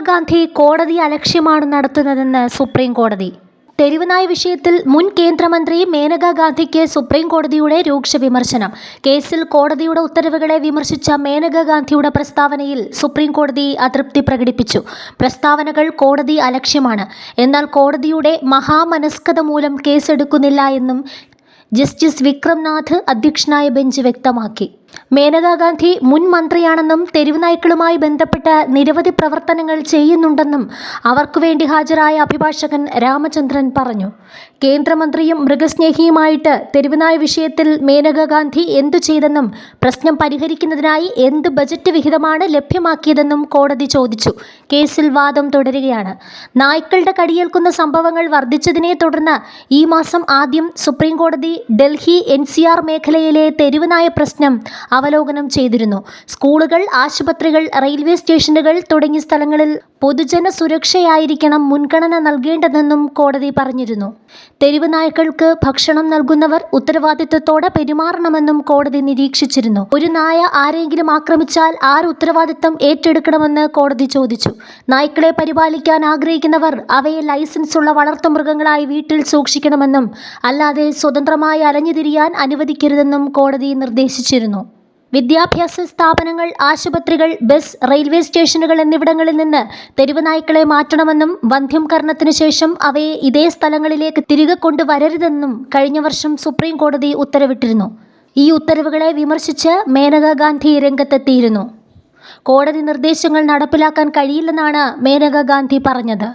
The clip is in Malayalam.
ഗാന്ധി കോടതി അലക്ഷ്യമാണ് നടത്തുന്നതെന്ന് സുപ്രീം കോടതി. തെരുവുനായ വിഷയത്തിൽ മുൻ കേന്ദ്രമന്ത്രി മേനകാ ഗാന്ധിക്ക് സുപ്രീം കോടതിയുടെ രൂക്ഷ വിമർശനം. കേസിൽ കോടതിയുടെ ഉത്തരവുകളെ വിമർശിച്ച മേനകാ ഗാന്ധിയുടെ പ്രസ്താവനയിൽ സുപ്രീം കോടതി അതൃപ്തി പ്രകടിപ്പിച്ചു. പ്രസ്താവനകൾ കോടതി അലക്ഷ്യമാണ്. എന്നാൽ കോടതിയുടെ മഹാമനസ്കത മൂലം കേസെടുക്കുന്നില്ല എന്നും ജസ്റ്റിസ് വിക്രംനാഥ് അധ്യക്ഷനായ ബെഞ്ച് വ്യക്തമാക്കി. മേനകാ ഗാന്ധി മുൻ മന്ത്രിയാണെന്നും തെരുവ് നായ്ക്കളുമായി ബന്ധപ്പെട്ട് നിരവധി പ്രവർത്തനങ്ങൾ ചെയ്യുന്നുണ്ടെന്നും അവർക്കു വേണ്ടി ഹാജരായ അഭിഭാഷകൻ രാമചന്ദ്രൻ പറഞ്ഞു. കേന്ദ്രമന്ത്രിയും മൃഗസ്നേഹിയുമായിട്ട് തെരുവുനായ വിഷയത്തിൽ മേനകാ ഗാന്ധി എന്തു ചെയ്തെന്നും പ്രശ്നം പരിഹരിക്കുന്നതിനായി എന്ത് ബജറ്റ് വിഹിതമാണ് ലഭ്യമാക്കിയതെന്നും കോടതി ചോദിച്ചു. കേസിൽ വാദം തുടരുകയാണ്. നായ്ക്കളുടെ കടിയേൽക്കുന്ന സംഭവങ്ങൾ വർദ്ധിച്ചതിനെ തുടർന്ന് ഈ മാസം ആദ്യം സുപ്രീം കോടതി ഡൽഹി എൻ മേഖലയിലെ തെരുവുനായ പ്രശ്നം അവലോകനം ചെയ്തിരുന്നു. സ്കൂളുകൾ ആശുപത്രികൾ റെയിൽവേ സ്റ്റേഷനുകൾ തുടങ്ങിയ സ്ഥലങ്ങളിൽ പൊതുജന സുരക്ഷയായിരിക്കണം മുൻഗണന നൽകേണ്ടതെന്നും കോടതി പറഞ്ഞിരുന്നു. തെരുവ് നായ്ക്കൾക്ക് ഭക്ഷണം നൽകുന്നവർ ഉത്തരവാദിത്വത്തോടെ പെരുമാറണമെന്നും കോടതി നിരീക്ഷിച്ചിരുന്നു. ഒരു നായ ആരെങ്കിലും ആക്രമിച്ചാൽ ആർ ഉത്തരവാദിത്തം ഏറ്റെടുക്കണമെന്ന് കോടതി ചോദിച്ചു. നായ്ക്കളെ പരിപാലിക്കാൻ ആഗ്രഹിക്കുന്നവർ അവയെ ലൈസൻസ് ഉള്ള വളർത്തുമൃഗങ്ങളായി വീട്ടിൽ സൂക്ഷിക്കണമെന്നും അല്ലാതെ സ്വതന്ത്രമായി അലഞ്ഞുതിരിയാൻ അനുവദിക്കരുതെന്നും കോടതി നിർദ്ദേശിച്ചിരുന്നു. വിദ്യാഭ്യാസ സ്ഥാപനങ്ങൾ ആശുപത്രികൾ ബസ് റെയിൽവേ സ്റ്റേഷനുകൾ എന്നിവിടങ്ങളിൽ നിന്ന് തെരുവ് നായ്ക്കളെ മാറ്റണമെന്നും വന്ധ്യംകരണത്തിനു ശേഷം അവയെ ഇതേ സ്ഥലങ്ങളിലേക്ക് തിരികെ കൊണ്ടുവരരുതെന്നും കഴിഞ്ഞ വർഷം സുപ്രീം കോടതി ഉത്തരവിട്ടിരുന്നു. ഈ ഉത്തരവുകളെ വിമർശിച്ച് മേനകാ ഗാന്ധി രംഗത്തെത്തിയിരുന്നു. കോടതി നിർദ്ദേശങ്ങൾ നടപ്പിലാക്കാൻ കഴിയില്ലെന്നാണ് മേനകാ ഗാന്ധി പറഞ്ഞത്.